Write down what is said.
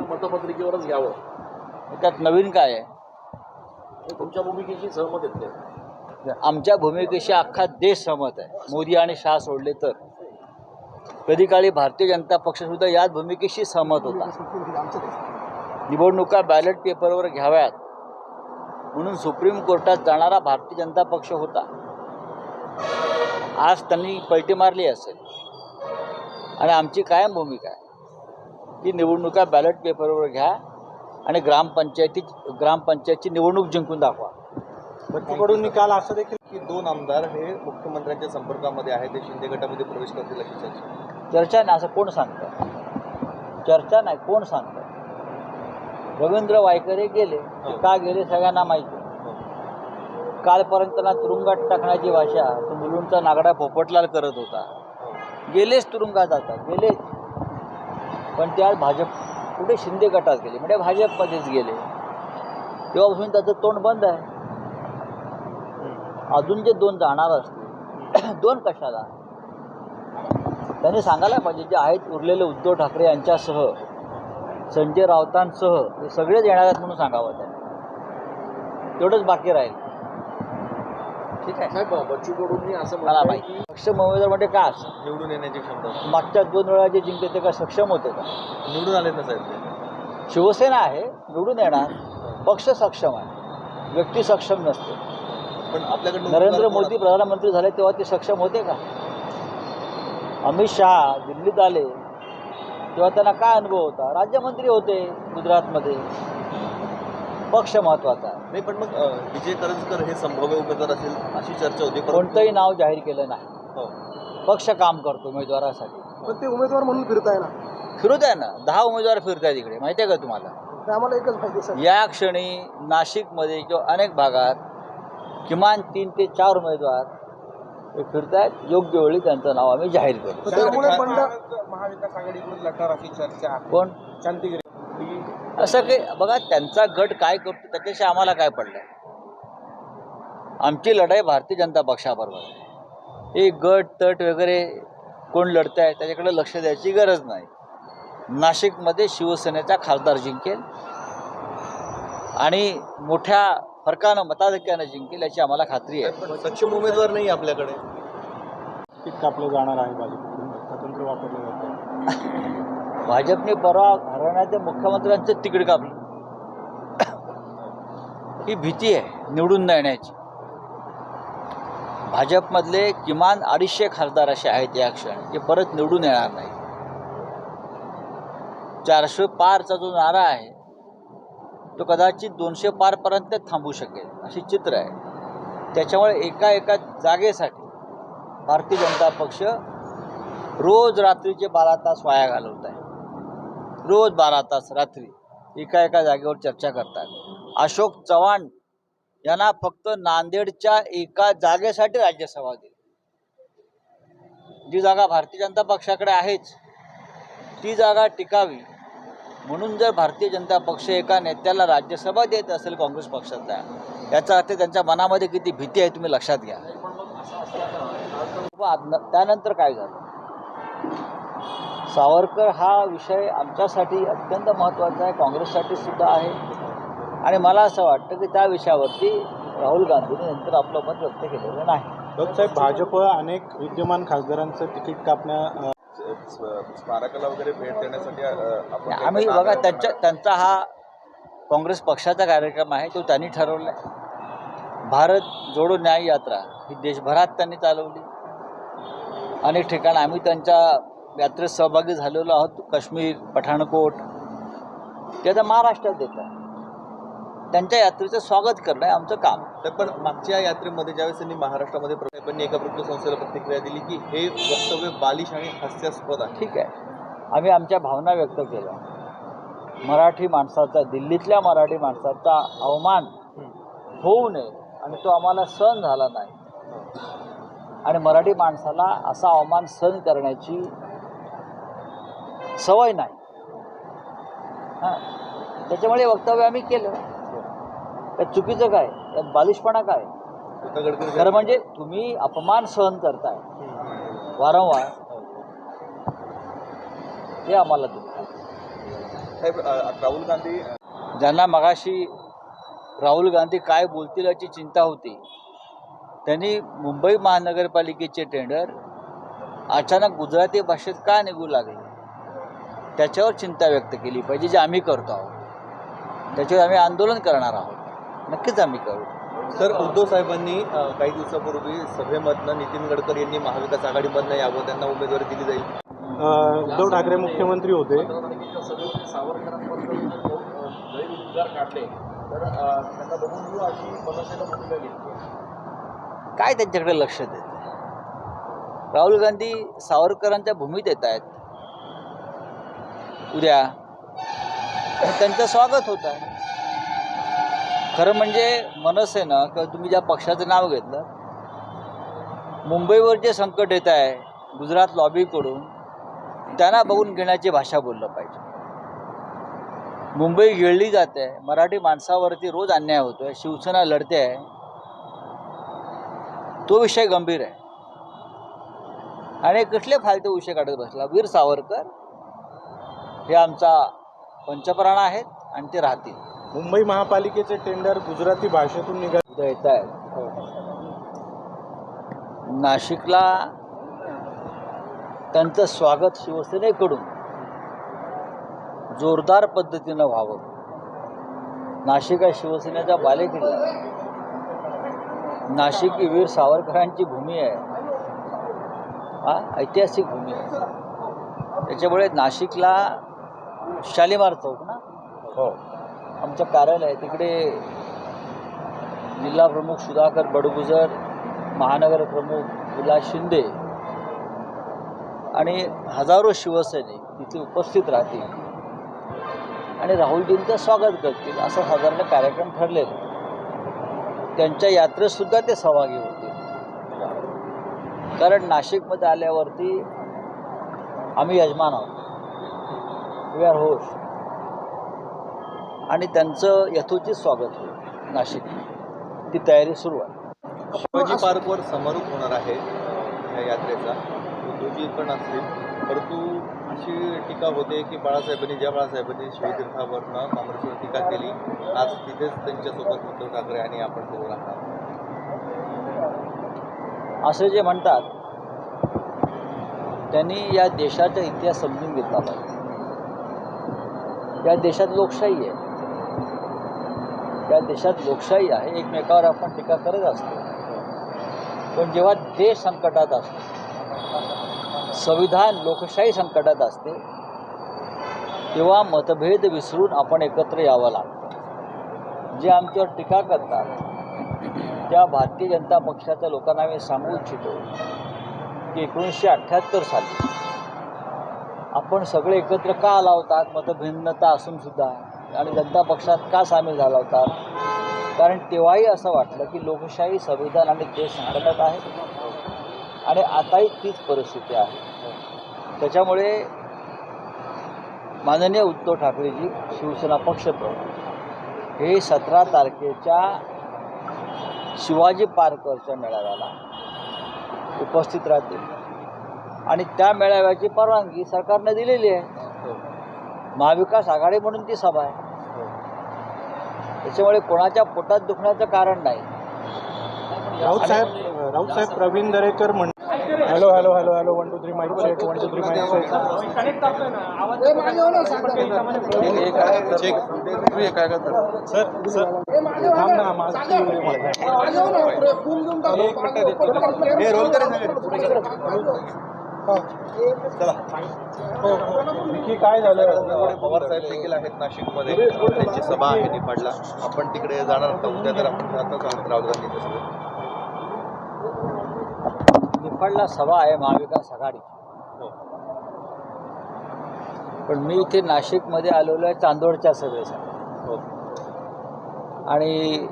मतपत्रिकेवरच घ्यावं. त्यात नवीन काय आहे? तुमच्या भूमिकेशी सहमत आहेत ते. आमच्या भूमिकेशी अख्खा देश सहमत आहे. मोदी आणि शाह सोडले तर. कधी काळी भारतीय जनता पक्षसुद्धा याच भूमिकेशी सहमत होता. निवडणुका बॅलेट पेपरवर घ्याव्यात. म्हणून सुप्रीम कोर्टात जाणारा भारतीय जनता पक्ष होता. आज त्यांनी पलटी मारली असेल. आणि आमची कायम भूमिका आहे. की निवडणुका बॅलेट पेपरवर घ्या आणि ग्रामपंचायती ग्रामपंचायतची निवडणूक जिंकून दाखवा. बच्चू कडूंनी काल असं देखील की दोन आमदार हे मुख्यमंत्र्यांच्या संपर्कामध्ये आहेत ते शिंदे गटामध्ये प्रवेश करतील अशी चर्चा. चर्चा नाही असं कोण सांगतं? चर्चा नाही कोण सांगतं? रवींद्र वायकरे गेले ते का गेले सगळ्यांना माहिती. कालपर्यंत ना तुरुंगात टाकण्याची भाषा तो मुलुंडचा नागडा पोपटलाल करत होता. गेलेच तुरुंगात आता गेलेच. पण ते आज भाजप कुठे शिंदे गटात गेले म्हणजे भाजपमध्येच गेले. तेव्हापासून त्याचं तोंड बंद आहे. अजून जे दोन जाणार असतील दोन कशाला? त्यांनी सांगायला पाहिजे जे आहेत उरलेले उद्धव ठाकरे यांच्यासह संजय राऊतांसह ते सगळेच येणार आहेत म्हणून सांगावं त्यांनी. तेवढंच बाकी राहील. ठीक आहे. साहेब बच्चू कडूंनी असं मला म्हटलंय माहिती की सक्षम उमेदवार म्हणजे असं निवडून येण्याची क्षमता. मागच्या दोन वेळा जे जिंकले ते काय सक्षम होते का? निवडून आले ना साहेब ते. शिवसेना आहे निवडून येणार. पक्ष सक्षम आहे. व्यक्ती सक्षम नसते. पण आपल्याकडे नरेंद्र मोदी प्रधानमंत्री झाले तेव्हा ते सक्षम होते का? अमित शहा दिल्लीत आले. तेव्हा त्यांना काय अनुभव होता? राज्यमंत्री होते गुजरातमध्ये. पक्ष महत्त्वाचा आहे. नाही पण मग अं, विजय करंजकर हे संभाव्य उमेदवार असेल अशी चर्चा होती परंतु- कोणतंही नाव जाहीर केलं नाही. हो. पक्ष काम करतो उमेदवारासाठी. पण ते उमेदवार म्हणून फिरताय ना. फिरू द्या ना. दहा उमेदवार फिरत आहेत इकडे. माहिती आहे का तुम्हाला? ते आम्हाला एकच माहिती आहे, सर. या क्षणी नाशिकमध्ये किंवा अनेक भागात किमान तीन ते चार उमेदवार हे फिरतायत. योग्य वेळी त्यांचं नाव आम्ही जाहीर करू. तर त्यामुळे बंड महाविकास आघाडीकडून लढणार अशी चर्चा कोण? शांतिगिरी असं काही बघा त्यांचा गट काय करतो त्याच्याशी आम्हाला काय पडलं आमची लढाई भारतीय जनता पक्षाबरोबर आहे. हे गट तट वगैरे कोण लढत आहे त्याच्याकडे लक्ष द्यायची गरज नाही. नाशिकमध्ये शिवसेनेचा खासदार जिंकेल आणि मोठ्या फरकानं मताधिक्यानं जिंकेल याची आम्हाला खात्री आहे. सक्षम उमेदवार नाही आपल्याकडे. कापलं जाणार आहे भाजपकडून शब्द वापरलं जातो भाजपने परवा घराण्याच्या मुख्यमंत्र्यांचं तिकीट कापलं. ही भीती आहे निवडून येण्याची भाजपमधले किमान अडीचशे खासदार असे आहेत या क्षणी ते परत निवडून येणार नाही. चारशे पारचा जो नारा आहे तो कदाचित दोनशे पारपर्यंत थांबू शकेल अशी चित्र आहे. त्याच्यामुळे एका एका जागेसाठी भारतीय जनता पक्ष रोज रात्रीचे बारा तास वाया घालवत आहे. रोज बारा तास रात्री एका एका जागेवर चर्चा करतात. अशोक चव्हाण यांना फक्त नांदेडच्या एका जागेसाठी राज्यसभा दिली. जी जागा भारतीय जनता पक्षाकडे आहेच ती जागा टिकावी. म्हणून जर भारतीय जनता पक्ष एका नेत्याला राज्यसभा देत असेल काँग्रेस पक्षाचा याचा अर्थ त्यांच्या मनामध्ये किती भीती आहे तुम्ही लक्षात घ्या. त्यानंतर काय झालं? सावरकर हा विषय आमच्यासाठी अत्यंत महत्त्वाचा आहे. काँग्रेससाठी सुद्धा आहे. आणि मला असं वाटतं की त्या विषयावरती राहुल गांधींनी नंतर आपलं मत व्यक्त केलेलं नाही. साहेब भाजप अनेक विद्यमान खासदारांचं तिकीट कापण्या स्मारकाला वगैरे भेट देण्यासाठी आम्ही बघा त्यांच्या त्यांचा हा काँग्रेस पक्षाचा कार्यक्रम आहे तो त्यांनी ठरवला आहे भारत जोडो न्याय यात्रा ही देशभरात त्यांनी चालवली. अनेक ठिकाणी. आम्ही त्यांच्या यात्रेत सहभागी झालेलो आहोत. काश्मीर पठाणकोट. ते आता महाराष्ट्रात येतात त्यांच्या यात्रेचं स्वागत करणं हे आमचं काम. तर पण मागच्या यात्रेमध्ये ज्यावेळेस त्यांनी महाराष्ट्रामध्ये प्रकल्पांनी एका वृत्तसंस्थेला प्रतिक्रिया दिली की हे वक्तव्य बालिश आणि हास्यास्पद आहे. ठीक आहे. आम्ही आमच्या भावना व्यक्त केल्या. मराठी माणसाचा दिल्लीतल्या मराठी माणसाचा अवमान होऊ नये आणि तो आम्हाला सहन झाला नाही. आणि मराठी माणसाला असा अवमान सहन करण्याची सवय नाही. हां. त्याच्यामुळे वक्तव्य आम्ही केलं. त्यात चुकीचं काय? त्यात बालिशपणा काय? खरं म्हणजे तुम्ही अपमान सहन करताय. वारंवार. हे आम्हाला साहेब राहुल गांधी ज्यांना मगाशी राहुल गांधी काय बोलतील याची चिंता होती त्यांनी मुंबई महानगरपालिकेचे टेंडर अचानक गुजराती भाषेत का निघू लागले? त्याच्यावर चिंता व्यक्त केली पाहिजे जे आम्ही करतो आहोत. त्याच्यावर आम्ही आंदोलन करणार आहोत. नक्कीच आम्ही करू. सर उद्धव साहेबांनी काही दिवसापूर्वी सभेमधनं नितीन गडकरी यांनी महाविकास आघाडीमधनं यावं त्यांना उमेदवारी दिली जाईल. उद्धव ठाकरे मुख्यमंत्री होते. सावरकरांबद्दल काढले तर त्यांना बघून अशी मनसेनं भूमिका घेतली. काय त्यांच्याकडे लक्ष देत? राहुल गांधी सावरकरांच्या भूमीत येत आहेत. उद्या आणि त्यांचं स्वागत होत आहे. खरं म्हणजे मनसेनं किंवा तुम्ही ज्या पक्षाचं नाव घेतलं मुंबईवर जे संकट येत आहे गुजरात लॉबीकडून त्यांना बघून घेण्याची भाषा बोललं पाहिजे. मुंबई गिळली जाते मराठी माणसावरती रोज अन्याय होतोय शिवसेना लढते आहे. तो विषय गंभीर आहे. आणि कुठले फालतू विषय काढत बसला? वीर सावरकर हे आमचा पंचप्राण आहेत आणि ते राहतील. मुंबई महापालिकेचे टेंडर गुजराती भाषेतून निघाले. उद्या येत आहेत. नाशिकला त्यांचं स्वागत शिवसेनेकडून जोरदार पद्धतीनं व्हावं. नाशिक हा शिवसेनेचा बालेकिल्ला. नाशिक ही वीर सावरकरांची भूमी आहे. हा ऐतिहासिक भूमी आहे. त्याच्यामुळे नाशिकला शालिमार चौक ना? हो. आमचं कार्यालय आहे तिकडे जिल्हा प्रमुख सुधाकर बडगुजर महानगर प्रमुख विलास शिंदे आणि हजारो शिवसैनिक तिथे उपस्थित राहतील. आणि राहुलजींचं स्वागत करतील असं साधारण कार्यक्रम ठरलेला त्यांच्या यात्रेतसुद्धा ते सहभागी होते. कारण नाशिकमध्ये आल्यावरती आम्ही यजमान आहोत. वी आर होश आणि त्यांचं यथोचित स्वागत होईल नाशिक ती तयारी सुरू आहे. शिवाजी पार्कवर समारोप होणार आहे या यात्रेचा. उद्योजित पण असतील. परंतु अशी टीका होते की बाळासाहेबांनी ज्या बाळासाहेबांनी शिवतीर्थावरनं काँग्रेसवर टीका केली आज तिथेच त्यांच्यासोबत उद्धव ठाकरे आणि आपण सोबत राहणार. असे जे म्हणतात त्यांनी या देशाचा इतिहास समजून घेतला पाहिजे. या देशात लोकशाही आहे. या देशात लोकशाही आहे एकमेकावर आपण टीका करत असतो. पण जेव्हा देश संकटात असतो संविधान लोकशाही संकटात असते तेव्हा मतभेद विसरून आपण एकत्र यावं लागतं. जे आमच्यावर टीका करतात त्या भारतीय जनता पक्षाच्या लोकांना मी सांगू इच्छितो की एकोणीसशे अठ्ठ्याहत्तर साली आपण सगळे एकत्र का आला होतात? मतभिन्नता असूनसुद्धा आणि जनता पक्षात का सामील झाला होता? कारण तेव्हाही असं वाटलं की लोकशाही संविधान आणि देश संकटात आहे. आणि आताही तीच परिस्थिती आहे. त्याच्यामुळे माननीय उद्धव ठाकरेजी शिवसेना पक्षप्रमुख हे सतरा तारखेच्या शिवाजी पार्कवरच्या मेळाव्याला उपस्थित राहतील. आणि त्या मेळाव्याची परवानगी सरकारने दिलेली आहे. महाविकास आघाडी म्हणून ती सभा आहे. त्याच्यामुळे कोणाच्या पोटात दुखण्याचं कारण नाही. राऊत साहेब राऊत साहेब प्रवीण दरेकर म्हण hello hello hello hello one two three mike check one two three mike check sir sir थांब ना माझी एक मिनिट हे रोल नक्की काय झालं? पवार साहेब देखील आहेत नाशिकमध्ये. त्यांची सभा आहे निफाडला. आपण तिकडे जाणार आहोत उद्या तर आपण आहोत राहुल गांधींच्यासोबत निफाडला सभा आहे महाविकास आघाडी पण मी इथे नाशिकमध्ये आलेलो आहे चांदोडच्या सभेसाठी. हो. आणि